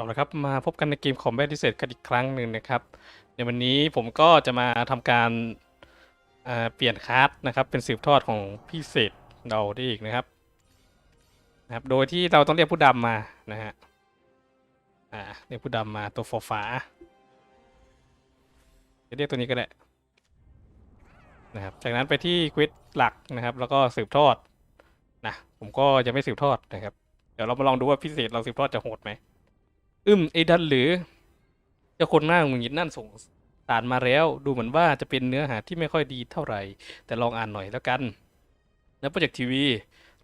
เอาละครับมาพบกันในเกมคอมแบทพิเศษกันอีกครั้งหนึ่งนะครับในวันนี้ผมก็จะมาทำการอ่าเปลี่ยนคาร์ดนะครับ เป็นสืบทอดของพี่เศษเราได้อีกนะครับนะครับ โดยที่เราต้องเรียกผู้ดำมานะฮะอ่าเรียกผู้ดำมาตัวฟอฟ้าจะเรียกตัวนี้ก็ได้นะครับ จากนั้นไปที่ควิดหลักนะครับ แล้วก็สืบทอดนะผมก็จะไม่สืบทอดนะครับ เดี๋ยวเรามาลองดูว่าพิเศษเราสืบทอดจะโหดไหม อึมไอ้ดันหรือเจ้าคนหน้าหงุดหงิดนั่นส่งสารมาแล้ว ดูเหมือนว่าจะเป็นเนื้อหาที่ไม่ค่อยดีเท่าไหร่ แต่ลองอ่านหน่อยแล้วกันแล้วโปรเจกต์ทีวี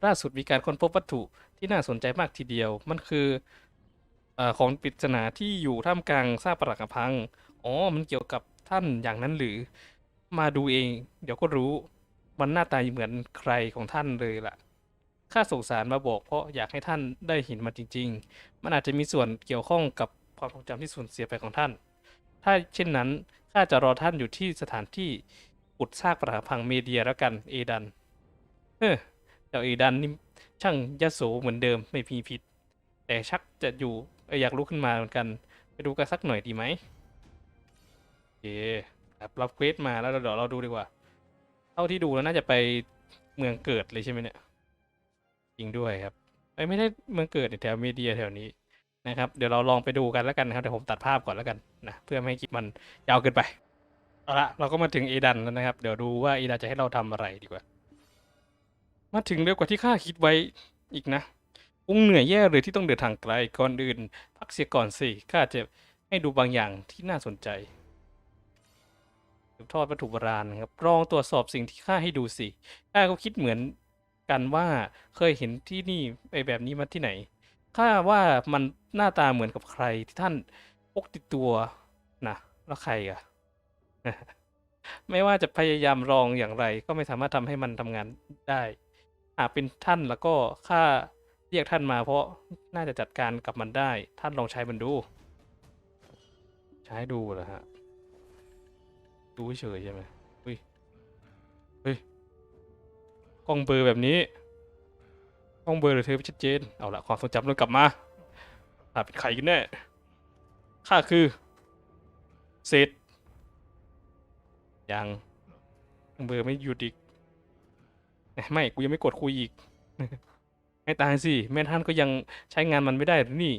ล่าสุดมีการค้นพบวัตถุที่น่าสนใจมากทีเดียว มันคืออของปริศนาที่อยู่ท่ามกลางซากปรักหักพัง อ๋อ มันเกี่ยวกับท่านอย่างนั้นหรือ มาดูเอง เดี๋ยวก็รู้ มันหน้าตาเหมือนใครของท่านเลยล่ะ ข้าส่งสารมาบอกเพราะอยากให้ท่านได้เห็นมันจริง ๆ มันอาจจะมีส่วนเกี่ยวข้องกับความทรงจำที่สูญเสียไปของท่าน ถ้าเช่นนั้นข้าจะรอท่านอยู่ที่สถานที่อุดซากปรักหักพังเมเดียแล้วกันเอดัน เฮ้อเจ้าเอดันนี่ช่างยโสเหมือนเดิมไม่มีผิด แต่ชักจะอยู่อยากลุกขึ้นมาเหมือนกัน ไปดูกันสักหน่อยดีไหมโอเคครับรับเควสมาแล้วเดี๋ยวเราดูดีกว่า เท่าที่ดูแล้วน่าจะไปเมืองเกิดเลยใช่ไหมเนี่ย จริงด้วยครับเอ้ยไม่ได้เมืองเกิดแถวมีเดียแถวนี้นะครับ เดี๋ยวเราลองไปดูกันแล้วกันครับเดี๋ยวผมตัดภาพก่อนแล้วกันนะเพื่อไม่ให้คลิปมันยาวเกินไปเอาละเราก็มาถึงเอดันแล้วนะครับ เดี๋ยวดูว่าเอดันจะให้เราทำอะไรดีกว่า มาถึงเร็วกว่าที่ข้าคิดไว้อีกนะคงเหนื่อยแย่เลยที่ต้องเดินทางไกลก่อนอื่น พักเสียก่อนสิข้าจะให้ดูบางอย่างที่น่าสนใจสืบทอดวัตถุโบราณครับลองตรวจสอบสิ่งที่ข้าให้ดูสิข้าก็คิดเหมือน กันว่าเคยเห็นที่นี่ไอแบบนี้มาที่ไหนข้าว่ามันหน้าตาเหมือนกับใครที่ท่านพกติดตัวนะแล้วใครอะไม่ว่าจะพยายามลองอย่างไร ก็ไม่สามารถทำให้มันทำงานได้หากเป็นท่านแล้วก็ข้าเรียกท่านมาเพราะน่าจะจัดการกับมันได้ ท่านลองใช้มันดู ใช้ดูเหรอฮะ ดูเฉยใช่ไหมอุ้ยเฮ้ย กล้องเบอร์แบบนี้กล้องเบอร์หรือเธอชัดเจนเอาละความทรงจำเริ่มกลับมาข้าเป็นใครกันแน่ข้าคือเซตยังข้องเบอร์ไม่หยุดอีกไม่กูยังไม่กดคุยอีกให้ตายสิแม่ท่านก็ยังใช้งานมันไม่ได้หรือนี่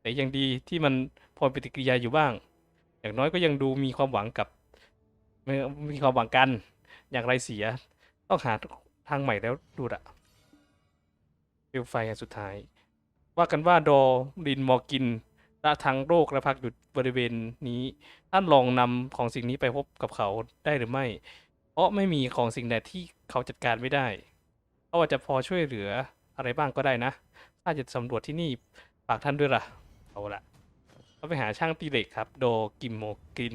แต่ยังดีที่มันพอปฏิกิริยาอยู่บ้าง อย่างน้อยก็ยังดูมีความหวังกับมมีความหวังกัน อย่างไรเสีย ต้องหา ทางใหม่แล้วดูละเปลวไฟอันสุดท้าย ว่ากันว่าดอรินมอร์กินละทั้งโรคและพักอยู่บริเวณนี้ ท่านลองนำของสิ่งนี้ไปพบกับเขาได้หรือไม่ เพราะไม่มีของสิ่งใดที่เขาจัดการไม่ได้เพราว่าจะพอช่วยเหลืออะไรบ้างก็ได้นะ ถ้าจะสำรวจที่นี่ฝากท่านด้วยล่ะ เอาละเราไปหาช่างตีเหล็กครับ โดกิมโมกิน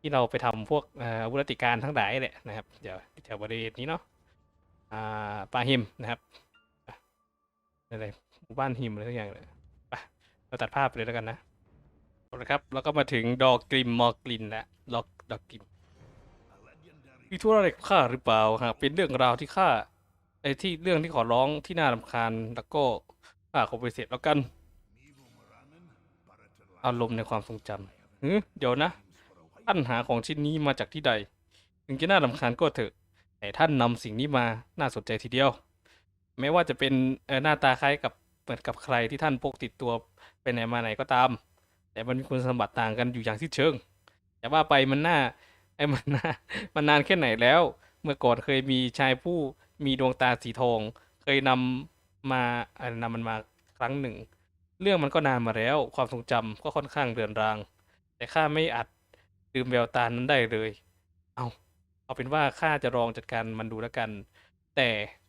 ที่เราไปทำพวกอาวุธติการทั้งหลายแหละนะครับ เดี๋ยวแถวบริเวณนี้เนาะ อ่าปลาหิมนะครับอะไรหมู่บ้านหิมอะไรทุกอย่างเลยไปเราตัดภาพไปเลยแล้วกันนะเอาละครับแล้วก็มาถึงดอกกลิมมอกลินแล้วดอกดอกกลิมมีธุระอะไรกับข้าหรือเปล่าหากเป็นเรื่องราวที่ข้าไอ้ที่เรื่องที่ขอร้องที่น่ารำคาญแล้วก็ข้าคงไปเสร็จแล้วกัน อารมณ์ในความทรงจำเดี๋ยวนะท่านหาของชิ้นนี้มาจากที่ใด ถึงจะน่ารำคาญก็เถอะ แต่ท่านนำสิ่งนี้มาน่าสนใจทีเดียว แม้ว่าจะเป็นหน้าตาคล้ายกับเหมือนกับใครที่ท่านพกติดตัวไปไหนมาไหนก็ตาม แต่มันมีคุณสมบัติต่างกันอยู่อย่างสิ้นเชิง แต่ว่าไปมันน่าไอ้มันน่ามันนานแค่ไหนแล้ว เมื่อก่อนเคยมีชายผู้มีดวงตาสีทอง เคยนำมาเอ่อนำมันมาครั้งหนึ่ง เรื่องมันก็นานมาแล้ว ความทรงจำก็ค่อนข้างเรือนราง แต่ข้าไม่อาจลืมแววตานั้นได้เลย เอา เอาเป็นว่าข้าจะลองจัดการมันดูแล้วกัน แต่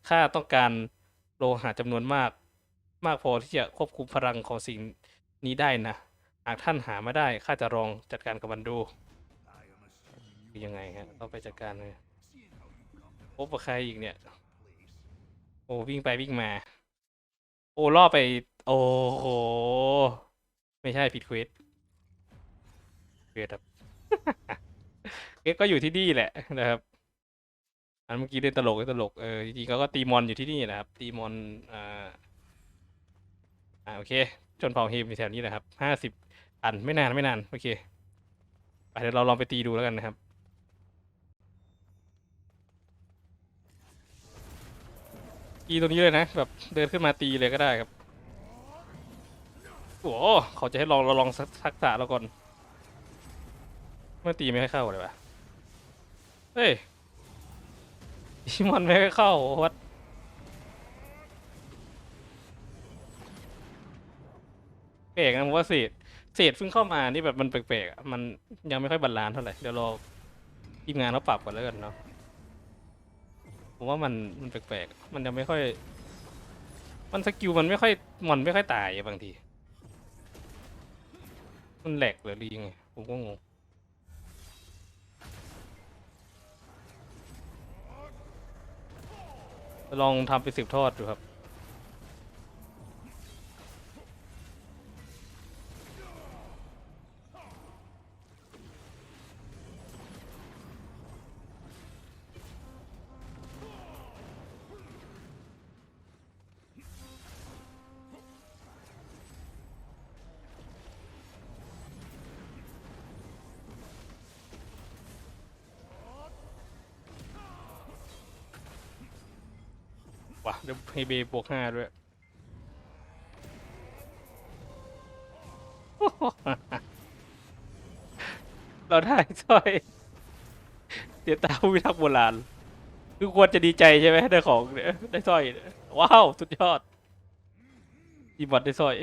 ข้าต้องการโลหะจำนวนมาก มากพอที่จะควบคุมพลังของสิ่งนี้ได้นะ หากท่านหามาได้ข้าจะลองจัดการกับมันดูคือยังไงฮะต้องไปจัดการเลยพบกับใครอีกเนี่ย โอ้วิ่งไปวิ่งมา โอ้ล่อไป โอ้โหไม่ใช่ผิดเควสเควสครับ ก็อยู่ที่นี่แหละนะครับ อันเมื่อกี้เล่นตลกเล่นตลกเออจริงๆเขาก็ตีมอนอยู่ที่นี่นะครับ ตีมอนอ่าอ่าโอเค ชนเผ่าเฮมอยู่แถวนี้นะครับห้าสิบอันไม่นานไม่นานโอเคไปเดี๋ยวเราลองไปตีดูแล้วกันนะครับตีตรงนี้เลยนะแบบเดินขึ้นมาตีเลยก็ได้ครับโอ้โหเขาจะให้ลองเราลองสักทักษะเราก่อน เมื่อตีไม่ค่อยเข้าเลยวะ เฮ้ยชิมอนไม่ค่อยเข้าวัดแปลกนะผมว่าเศษเศษเพิ่งเข้ามานี่แบบมันแปลกๆอะมันยังไม่ค่อยบาลานซ์เท่าไหร่เดี๋ยวรอทีมงานเขาปรับก่อนแล้วกันเนาะผมว่ามันมันแปลกๆมันจะไม่ค่อย มันสกิลมันไม่ค่อยมันไม่ค่อยตายอะบางที มันแหลกหรือรีไงผมก็งง ลองทำไปสิบทอดดูครับ ว่ะเดี๋ยวให้เบบวกห้าด้วย เราได้สร้อยเสียตาผู้พิทักษ์โบราณ คือควรจะดีใจใช่ไหมได้ของเนี่ยได้สร้อยเนี่ยว้าว สุดยอดอีบอดได้สร้อย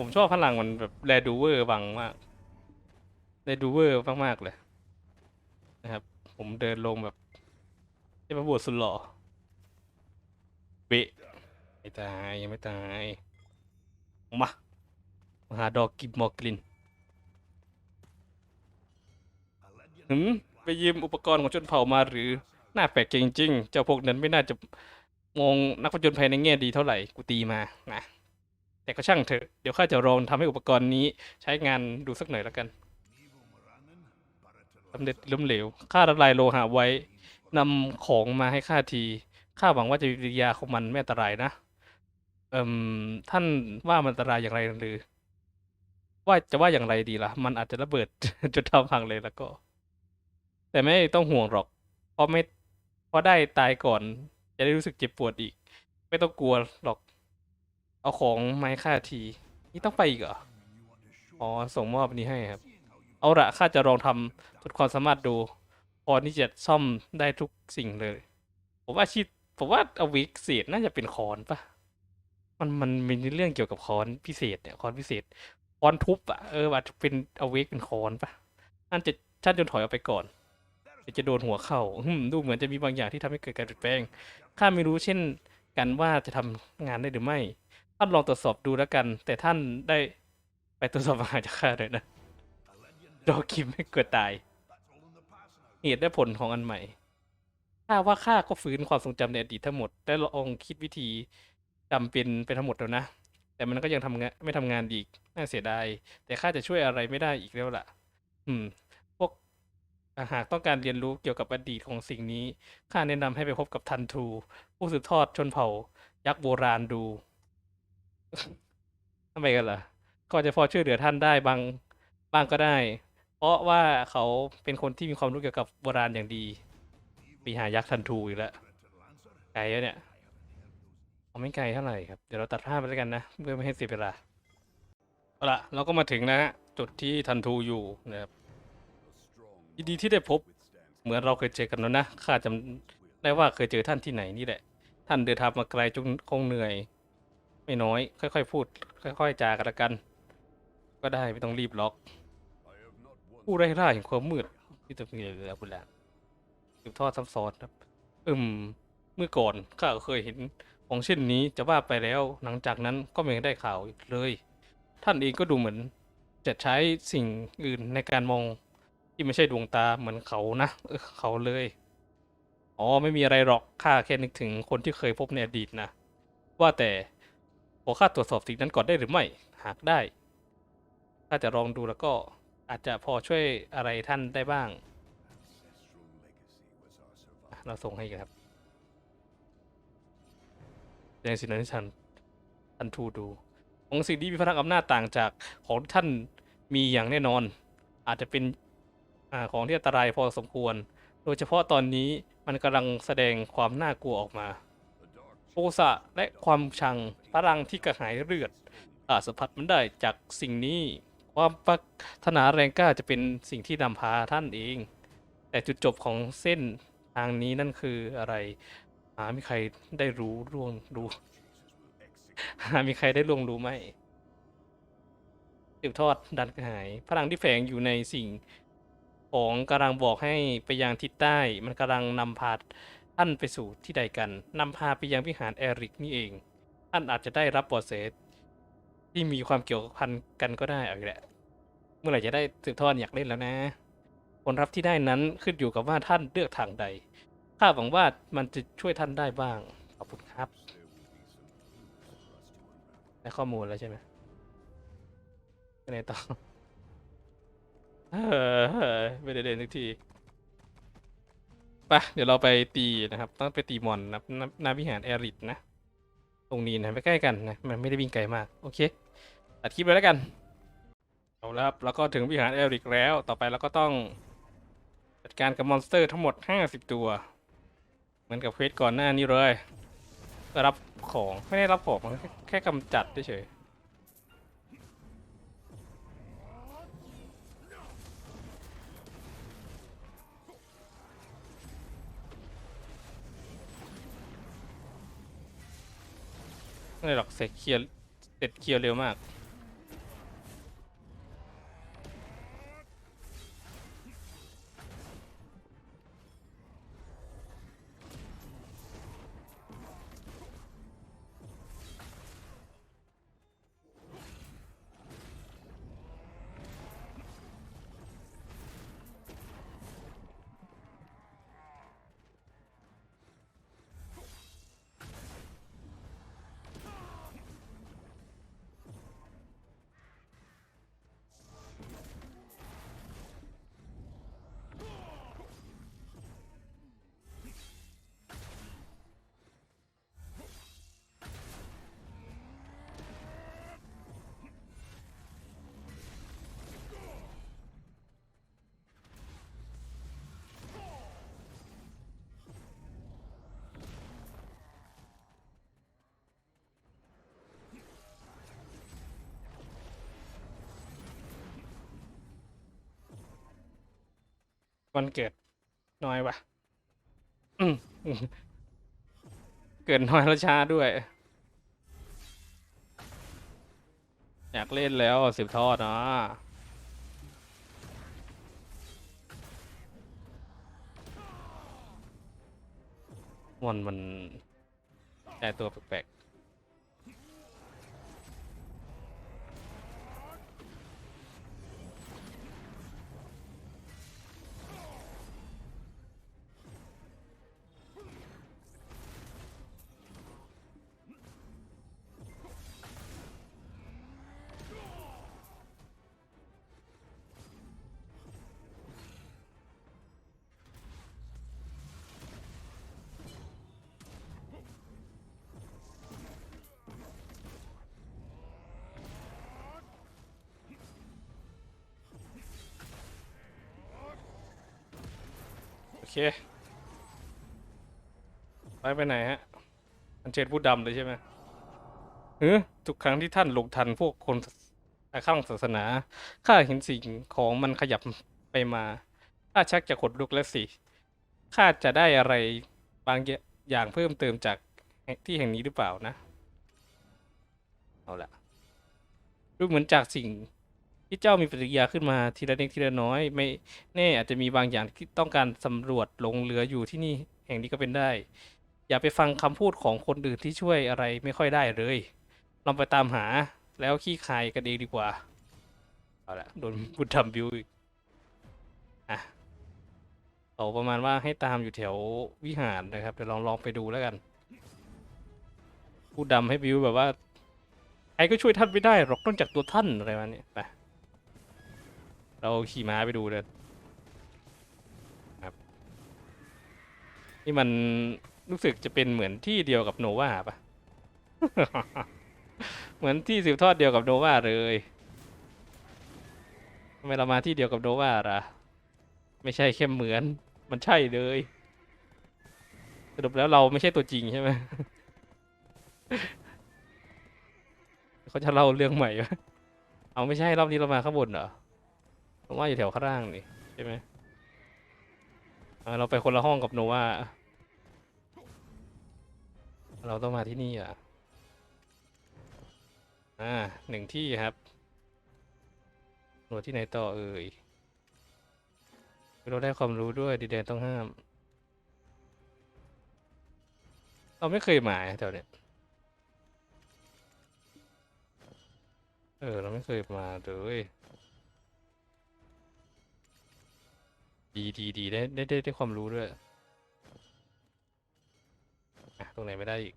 ผมชอบพลังมันแบบแรดูเวอร์บังมากแรดูเวอร์มากๆเลยนะครับ ผมเดินลงแบบเทพบุตรสุดหล่อเบะไม่ตายยังไม่ตายมามาหาดอกกิบมอกลินหืมไปยืมอุปกรณ์ของชนเผ่ามาหรือหน้าแปลกจริงๆเจ้าพวกนั้นไม่น่าจะมองนักผจญภัยในแง่ดีเท่าไหร่กูตีมานะ แต่ก็ช่างเถอะ เดี๋ยวข้าจะลองทำให้อุปกรณ์นี้ใช้งานดูสักหน่อยแล้วกันสำเร็จล้มเหลวข้าละลายโลหะไว้นำของมาให้ข้าทีข้าหวังว่าจะวิริยาของมันไม่อันตรายนะเอ่มท่านว่ามันอันตรายอย่างไรหรือ ว่าจะว่าอย่างไรดีล่ะ มันอาจจะระเบิด จนทำพังเลยแล้วก็ แต่ไม่ต้องห่วงหรอก เพราะไม่เพราะได้ตายก่อน จะได้รู้สึกเจ็บปวดอีก ไม่ต้องกลัวหรอก เอาของไม้ค่าที นี่ต้องไปอีกเหรอ อ๋อ ส่งมอบอันนี้ให้ครับ เอาละข้าจะลองทำทดความสามารถดู พอที่จะซ่อมได้ทุกสิ่งเลย ผมว่าชีพผมว่าเอาวิกเศษน่าจะเป็นคอนปะมันมันมีเรื่องเกี่ยวกับคอนพิเศษเนี่ยคอนพิเศษคอนทุบอะเอออาจจะเป็นอาวิกเป็นคอนปะนั่นจะชาติจนถอยออกไปก่อนจะโดนหัวเข้าหึมดูเหมือนจะมีบางอย่างที่ทำให้เกิดการเปลี่ยนแปลงข้าไม่รู้เช่นกันว่าจะทำงานได้หรือไม่ ท่านลองตรวจสอบดูแล้วกัน แต่ท่านได้ไปตรวจสอบอาหารจากข้าเลยนะดอคิมไม่เกิดตาย เหตุและผลของอันใหม่ถ้าว่าข้าก็ฟื้นความทรงจำในอดีตทั้งหมดได้ลองคิดวิธีจำเป็นไปทั้งหมดแล้วนะ แต่มันก็ยังทำงานไม่ทำงานอีกน่าเสียดายแต่ข้าจะช่วยอะไรไม่ได้อีกแล้วล่ะ อืม พวกหากต้องการเรียนรู้เกี่ยวกับอดีตของสิ่งนี้ข้าแนะนำให้ไปพบกับทันทู ผู้สืบทอดชนเผ่า ยักษ์โบราณดู ทำไมกันล่ะก็จจะพอช่วยเหลือท่านได้บางบ้างก็ได้ เพราะว่าเขาเป็นคนที่มีความรู้เกี่ยวกับโบราณอย่างดีปีหายักษ์ทันทูอีกแล้วไกลแล้วเนี่ยเอาไม่ไกลเท่าไหร่ครับเดี๋ยวเราตัดภาพไปแล้วกันนะเพื่อไม่ให้เสียเวลาเอาละเราก็มาถึงนะฮะจุดที่ทันทูอยู่นะครับยินดีที่ได้พบ เหมือนเราเคยเจอกันแล้วนะข้าจำได้ว่าเคยเจอท่านที่ไหนนี่แหละ ท่านเดินทางมาไกลจนคงเหนื่อย ไม่น้อย ค่อยๆ พูด ค่อยๆจากันละกัน ก็ได้ไม่ต้องรีบล็อก ผู้ไร้ร่าแห่งความมืดที่จะมีเหลือคุณแล้วสืบทอดซ้ำซ้อนครับอืมเมื่อก่อนข้าก็เคยเห็นของเช่นนี้จะว่าไปแล้ว หลังจากนั้นก็ไม่ได้ข่าวเลย ท่านเองก็ดูเหมือน จะใช้สิ่งอื่นในการมองที่ไม่ใช่ดวงตาเหมือนเขานะเออเขาเลยอ๋อไม่มีอะไรหรอกข้าแค่นึกถึงคนที่เคยพบในอดีตนะว่าแต่ อข้าตรวจสอบสิ่งนั้นก่อนได้หรือไม่ หากได้ข้าจะลองดูแล้วก็อาจจะพอช่วยอะไรท่านได้บ้าง เราส่งให้กันครับแสดงสิ่งนั้นให้ท่านท่านทูดู ของสิ่งที่มีพลังอำนาจต่างจากของท่านมีอย่างแน่นอน อาจจะเป็นอของที่อันตรายพอสมควร โดยเฉพาะตอนนี้มันกำลังแสดงความน่ากลัวออกมาโอสะและความชัง พลังที่กระหายเลือดอาจสัมผัสมันได้จากสิ่งนี้ ความปรารถนาแรงกล้าจะเป็นสิ่งที่นำพาท่านเอง แต่จุดจบของเส้นทางนี้นั่นคืออะไร หามีใครได้รู้ร่วงรู้หามีใครได้ล่วงรู้ไหมสืบทอดดันกระหาย พลังที่แฝงอยู่ในสิ่งของกำลังบอกให้ไปยังทิศใต้ มันกำลังนำพาท่านไปสู่ที่ใดกันนำพาไปยังวิหารแอริกนี่เอง ท่านอาจจะได้รับบทเสที่มีความเกี่ยวพันกันก็ได้เอาอีกแหละเมื่อไหร่จะได้สืบทอดอยากเล่นแล้วนะ ผลลัพธ์ที่ได้นั้นขึ้นอยู่กับว่าท่านเลือกทางใด ข้าหวังว่ามันจะช่วยท่านได้บ้าง ขอบคุณครับ ได้ข้อมูลแล้วใช่ไหมไปไหนต่อเออไม่ได้เล่นสักทีไปเดี๋ยวเราไปตีนะครับ ต้องไปตีมอนนะหนาหนาวิหารแอริดนะ ตรงนี้นะไม่ใกล้กันนะมันไม่ได้วิ่งไกลมากโอเคตัดคลิปเลยแล้วกันเอาละครับแล้วก็ถึงวิหารเอริกแล้วต่อไปเราก็ต้องจัดการกับมอนสเตอร์ทั้งหมด 50 ตัว เหมือนกับเควสก่อนหน้านี้เลยรับของไม่ได้รับของแค่แค่กำจัดเฉยๆ ไม่หรอกเสร็จเคลียร์เสร็จเคลียร์เร็วมาก วันเกิดน้อยปะอืมอืมเกิดน้อยแล้วช้าด้วย อยากเล่นแล้วสิบทอดนะมันมันแต่ตัวแปลก เค ไปไปไหนฮะ อันเชิญผู้ดำเลยใช่ไหมเออทุกครั้งที่ท่านลงทันพวกคนข้างศาสนา ข้าเห็นสิ่งของมันขยับไปมา ข้าชักจะขนลุกแล้วสิ ข้าจะได้อะไรบางอย่างเพิ่มเติมจากที่แห่งนี้หรือเปล่านะ เอาละดูเหมือนจากสิ่ง ที่เจ้ามีปฏิกิริยาขึ้นมาทีละเล็กทีละน้อย ไม่แน่อาจจะมีบางอย่างที่ต้องการสำรวจหลงเหลืออยู่ที่นี่แห่งนี้ก็เป็นได้ อย่าไปฟังคำพูดของคนอื่นที่ช่วยอะไรไม่ค่อยได้เลยลองไปตามหาแล้วขี้คายกันเองดีกว่าเอาละโดนบุญทำบิวอีกอะเอาประมาณว่าให้ตามอยู่แถววิหารนะครับเดี๋ยวลองลองไปดูแล้วกันผู้ดำให้บิวแบบว่าใครก็ช่วยท่านไม่ได้หรอกนอกจากตัวท่านอะไรมาเนี่ยไป เราขี่ม้าไปดูเลยครับ นี่มันรู้สึกจะเป็นเหมือนที่เดียวกับโนวาปะเหมือนที่สืบทอดเดียวกับโนวาเลยทำไมเรามาที่เดียวกับโนวาล่ะ ไม่ใช่แค่เหมือน มันใช่เลย สรุปแล้วเราไม่ใช่ตัวจริงใช่ไหมเขาจะเล่าเรื่องใหม่ เอาไม่ใช่รอบนี้เรามาข้างบนเหรอ ผมว่าอยู่แถวข้างล่างนี่ใช่ไหมเราไปคนละห้องกับโนวาเราต้องมาที่นี่อะ อ่าหนึ่งที่ครับหน่วยที่ไหนต่อเอ่ยเราได้ความรู้ด้วยดีแดนต้องห้าม เราไม่เคยมาแถวเนี้ยเออ เราไม่เคยมาเลย ดีดีดีได้ได้ได้ได้ความรู้ด้วยอะตรงไหนไม่ได้อีก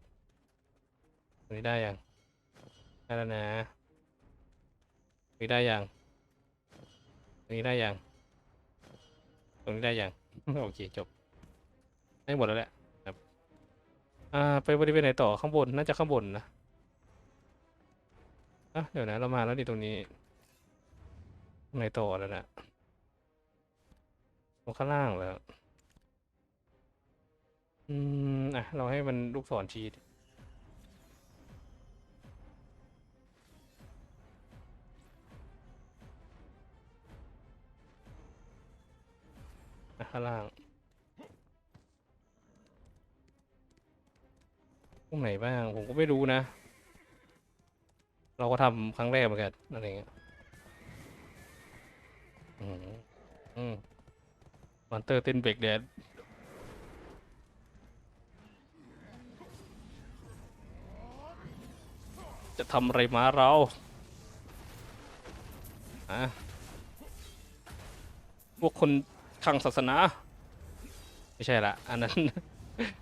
ตรงนี้ได้ยังได้แล้วนะตรงนี้ได้ยังตรงนี้ได้ยังตรงนี้ได้ยัง โอเคจบ ได้หมดแล้วแหละครับอ่าไปบริเวณไหนต่อข้างบนน่าจะข้างบนนะอะเดี๋ยวนะเรามาแล้วดิตรงนี้ตรงไหนต่อแล้วนะ ตรงข้างล่างแล้วอืม อะ เราให้มันลูกศรชี้ข้างล่างตรงไหนบ้าง ผมก็ไม่รู้นะ เราก็ทำครั้งแรกเหมือนกันอะไรเงี้ย อืม อืม อนเตอร์เต้นเบรกแดนจะทำอะไรมาเราอะพวกคนทางศาสนา ไม่ใช่ละอันนั้น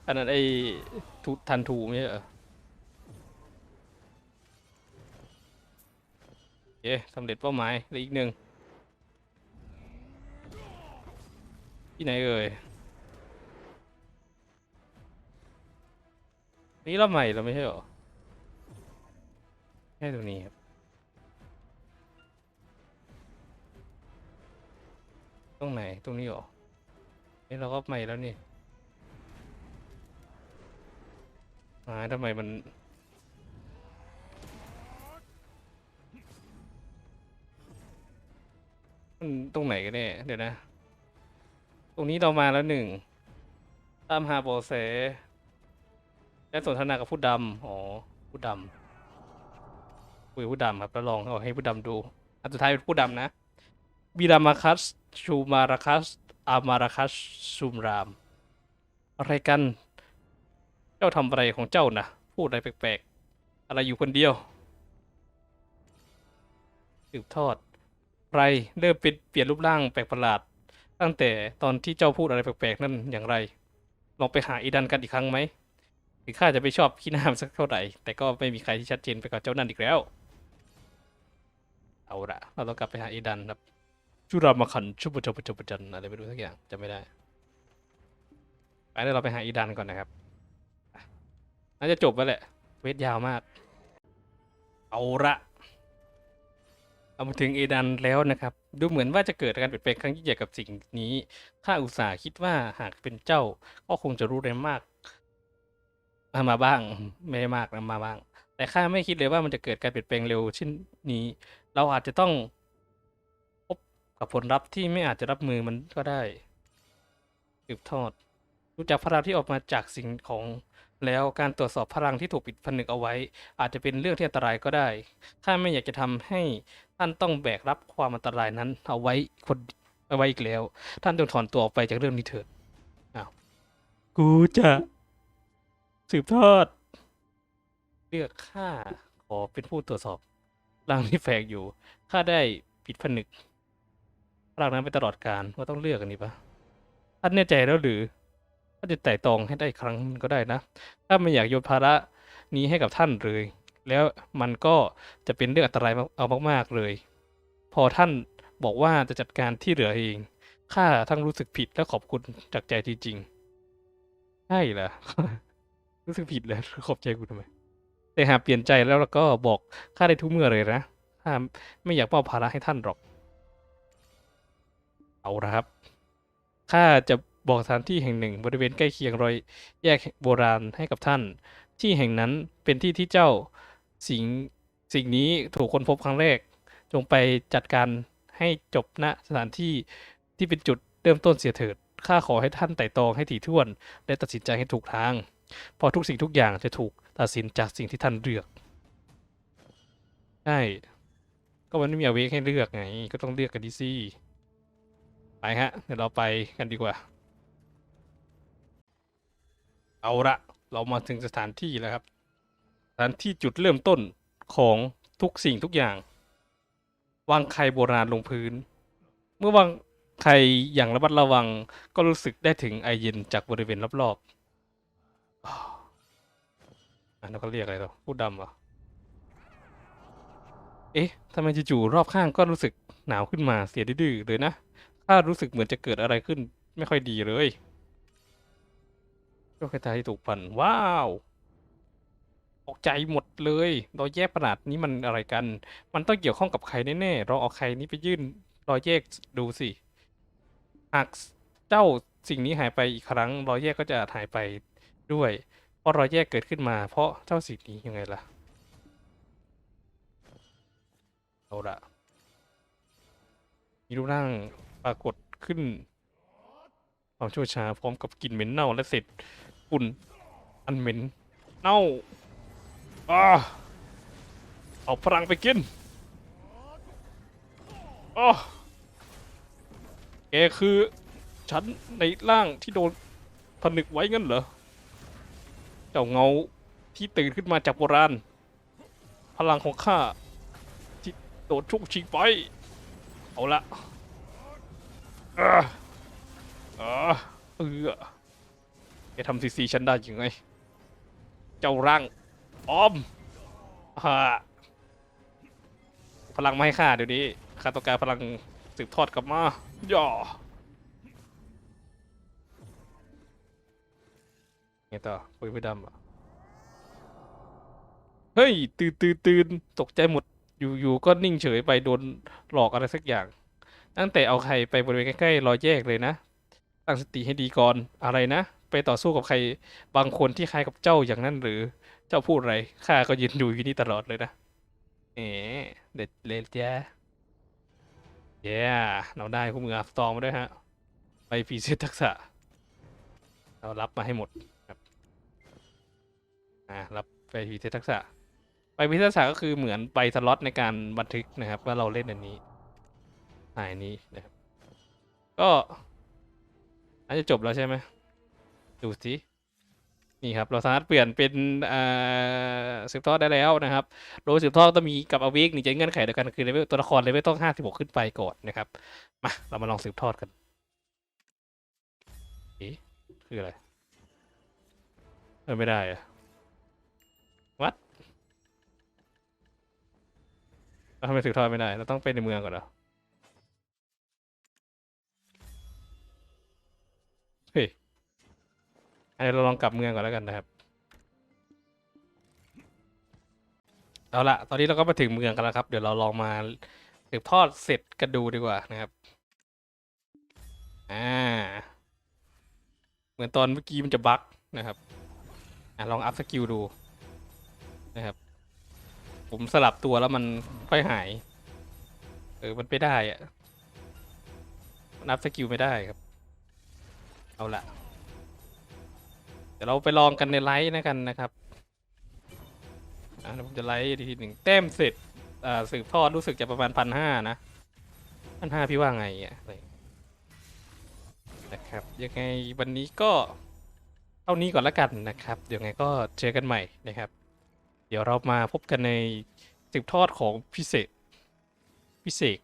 อันนั้นไอ้ทุทันทูไม่ใช่เหรอเย้สำเร็จเป้าหมายเหลืออีกหนึ่ง ที่ไหนเอ่ยนี่รอบใหม่เราไม่ใช่หรอแค่ตรงนี้ครับตรงไหนตรงนี้หรอนี่เราก็ใหม่แล้วนี่อ่าทำไมมันมันตรงไหนกันแน่เดี๋ยวนะ รงนี้เรามาแล้วหนึ่งตามหาเบาะแสและสนทนากับผู้ดำอ๋อผู้ดำคุยผู้ดำครับแล้วลองเอาให้ผู้ดำดู อันสุดท้ายเป็นผู้ดำนะบิรามาคัสชูมาราคัสอามาราคัสซูมราม อะไรกัน เจ้าทำอะไรของเจ้านะพูดอะไรแปลกๆ อะไรอยู่คนเดียวสืบทอดไรเริ่มเป็นเปลี่ยนรูปร่างแปลกประหลาด ตั้งแต่ตอนที่เจ้าพูดอะไรแปลกๆ นั่นอย่างไร ลองไปหาอีดันกันอีกครั้งไหมถึงข้าจะไม่ชอบขี้หน้ามสักเท่าไหร่ แต่ก็ไม่มีใครที่ชัดเจนไปกว่าเจ้านั่นอีกแล้ว เอาละเราต้องกลับไปหาอีดันครับชุรามาคันชุบจบจบจันอะไรไม่รู้สักอย่างจำไม่ได้ไปเดี๋ยวเราไปหาอีดันก่อนนะครับน่าจะจบแล้วแหละเวทยาวมาก เอาละ เอามาถึงเอดันแล้วนะครับ ดูเหมือนว่าจะเกิดการเปลี่ยนแปลงครั้งยิ่งใหญ่กับสิ่งนี้ข้าอุตส่าห์คิดว่าหากเป็นเจ้าก็คงจะรู้ได้มากมาบ้างไม่ได้มากนะมาบ้าง แต่ข้าไม่คิดเลยว่ามันจะเกิดการเปลี่ยนแปลงเร็วเช่นนี้ เราอาจจะต้องพบกับผลลัพธ์ที่ไม่อาจจะรับมือมันก็ได้สืบทอด รู้จักพลังที่ออกมาจากสิ่งของ แล้วการตรวจสอบพลังที่ถูกปิดผนึกเอาไว้ อาจจะเป็นเรื่องที่อันตรายก็ได้ ข้าไม่อยากจะทำให้ท่านต้องแบกรับความอันตรายนั้น เอาไว้คนเอาไว้อีกแล้ว ท่านจงถอนตัวออกไปจากเรื่องนี้เถิดอ้าวกูจะสืบทอด เลือกข้าขอเป็นผู้ตรวจสอบร่างที่แฝงอยู่ข้าได้ปิดผนึกพลังนั้นไปตลอดการว่าต้องเลือกอันนี้ปะท่านแน่ใจแล้วหรือ ถ้าจะไต่ตองให้ได้อีกครั้งก็ได้นะ ถ้าไม่อยากโยนภาระนี้ให้กับท่านเลย แล้วมันก็จะเป็นเรื่องอันตรายมากเอามากๆเลย พอท่านบอกว่าจะจัดการที่เหลือเอง ข้าทั้งรู้สึกผิดและขอบคุณจากใจจริงๆ ใช่เหรอ รู้สึกผิดเลยขอบใจกูทำไม แต่หากเปลี่ยนใจแล้วแล้วก็บอกข้าได้ทุกเมื่อเลยนะ ข้าไม่อยากมอบภาระให้ท่านหรอก เอาละครับ ข้าจะ บอกสถานที่แห่งหนึ่ง บริเวณใกล้เคียงรอยแยกโบราณให้กับท่าน ที่แห่งนั้นเป็นที่ที่เจ้าสิ่งสิ่งนี้ถูกค้นพบครั้งแรก จงไปจัดการให้จบณสถานที่ที่เป็นจุดเริ่มต้นเสียเถิดข้าขอให้ท่านไต่ตองให้ถี่ถ้วน และตัดสินใจให้ถูกทาง พอทุกสิ่งทุกอย่างจะถูกตัดสินจากสิ่งที่ท่านเลือกใช่ก็มันไม่มีอเวกให้เลือกไง ก็ต้องเลือกกันดีซี่ไปฮะ เดี๋ยวเราไปกันดีกว่า เอาละเรามาถึงสถานที่แล้วครับ สถานที่จุดเริ่มต้นของทุกสิ่งทุกอย่าง วางไข่โบราณลงพื้น เมื่อวางไข่อย่างระมัดระวังก็รู้สึกได้ถึงไอเย็นจากบริเวณรอบๆอันนั้นก็เรียกอะไรต่อพูดดำเหรอเอ๊ะทำไมจู่ๆรอบข้างก็รู้สึกหนาวขึ้นมาเสียดื้อเลยนะถ้ารู้สึกเหมือนจะเกิดอะไรขึ้นไม่ค่อยดีเลย ก็คล้าที่ถูกปั่นว้าวตกใจหมดเลย รอยแยกประหลาดนี้มันอะไรกัน มันต้องเกี่ยวข้องกับใครแน่ๆเราเอาใครนี้ไปยื่นรอยแยกดูสิหากเจ้าสิ่งนี้หายไปอีกครั้ง รอยแยกก็จะหายไปด้วย เพราะรอยแยกเกิดขึ้นมา เพราะเจ้าสิ่งนี้ยังไงล่ะเอาละมีรูปร่างปรากฏขึ้นความชั่วช้าพร้อมกับกลิ่นเหม็นเน่าและเศษ ฝุ่นอันเหม็นเน่าอาเอาพลังไปกินโอ้แกคือฉันในร่างที่โดนผนึกไว้งั้นเหรอ เจ้าเงาที่ตื่นขึ้นมาจากโบราณ พลังของข้าที่โดนชุกชิงไป เอาละออเออเออ แกทำซีซีฉันได้ยังไง เจ้าร่างออมฮ่าพลังไม่ให้ข้าเดี๋ยวนี้ข้าต้องการพลังสืบทอดกลับมาย่อไงต่อคุยไม่ดำเหรอเฮ้ย ตื่นตื่นตื่นตกใจหมดอยู่ๆก็นิ่งเฉยไปโดนหลอกอะไรสักอย่าง ตั้งแต่เอาใครไปบริเวณใกล้ๆรอยแยกเลยนะ ตั้งสติให้ดีก่อนอะไรนะ ไปต่อสู้กับใครบางคนที่คล้ายกับเจ้าอย่างนั้นหรือเจ้าพูดอะไรข้าก็ยืนดูอยู่นี่ตลอดเลยนะเอ๋เด็ดเลยจ้าเย้เราได้คู่มืออัพตอร์มาด้วยฮะไปพีเซนต์ทักษะ เรารับมาให้หมดครับอ่ารับไปพีเซนต์ทักษะไปพิธีศาสตร์ก็คือเหมือนไปสล็อตในการบันทึกนะครับ ว่าเราเล่นอันนี้สายนี้นะครับก็น่าจะจบแล้วใช่ไหม ดูสินี่ครับเราสามารถเปลี่ยนเป็นอ่าสืบทอดได้แล้วนะครับโดยสืบทอดต้องมีกับอวิกนี่จะเงื่อนไขเดียวกันคือเลเวลตัวละครเลเวลต้องห้าสิบหกขึ้นไปก่อนนะครับมาเรามาลองสืบทอดกันเอ๊ะคืออะไรเออไม่ได้อะวัดเราทำไมสืบทอดไม่ได้เราต้องไปในเมืองก่อนเหรอ เราลองกลับเมืองก่อนแล้วกันนะครับ เอาละตอนนี้เราก็มาถึงเมืองกันแล้วครับ เดี๋ยวเราลองมาสืบทอดเสร็จกันดูดีกว่านะครับ อ่า เหมือนตอนเมื่อกี้มันจะบั๊กนะครับ อะลองอัพสกิลดูนะครับ ผมสลับตัวแล้วมันค่อยหาย เออ มันไม่ได้อะมันอัพสกิลไม่ได้ครับ เอาละ ดี๋ยวเราไปลองกันในไลฟ์นะกันนะครับอะเดี๋ยวผมจะไลฟ์อีทีหนึ่งแต้มเสร็จอ่าสืบทอดรู้สึกจะประมาณพันห้านะพันห้าพี่ว่าไงอะอะไรนะครับยังไงวันนี้ก็เท่านี้ก่อนละกันนะครับเดี๋ยวไงก็เจอกันใหม่นะครับ เดี๋ยวเรามาพบกันในสืบทอดของพิเศษพิเศษ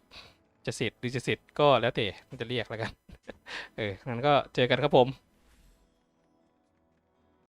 จะเสร็จหรือจะเสร็จก็แล้วแต่มันจะเรียกแล้วกัน เอองั้นก็เจอกันครับผม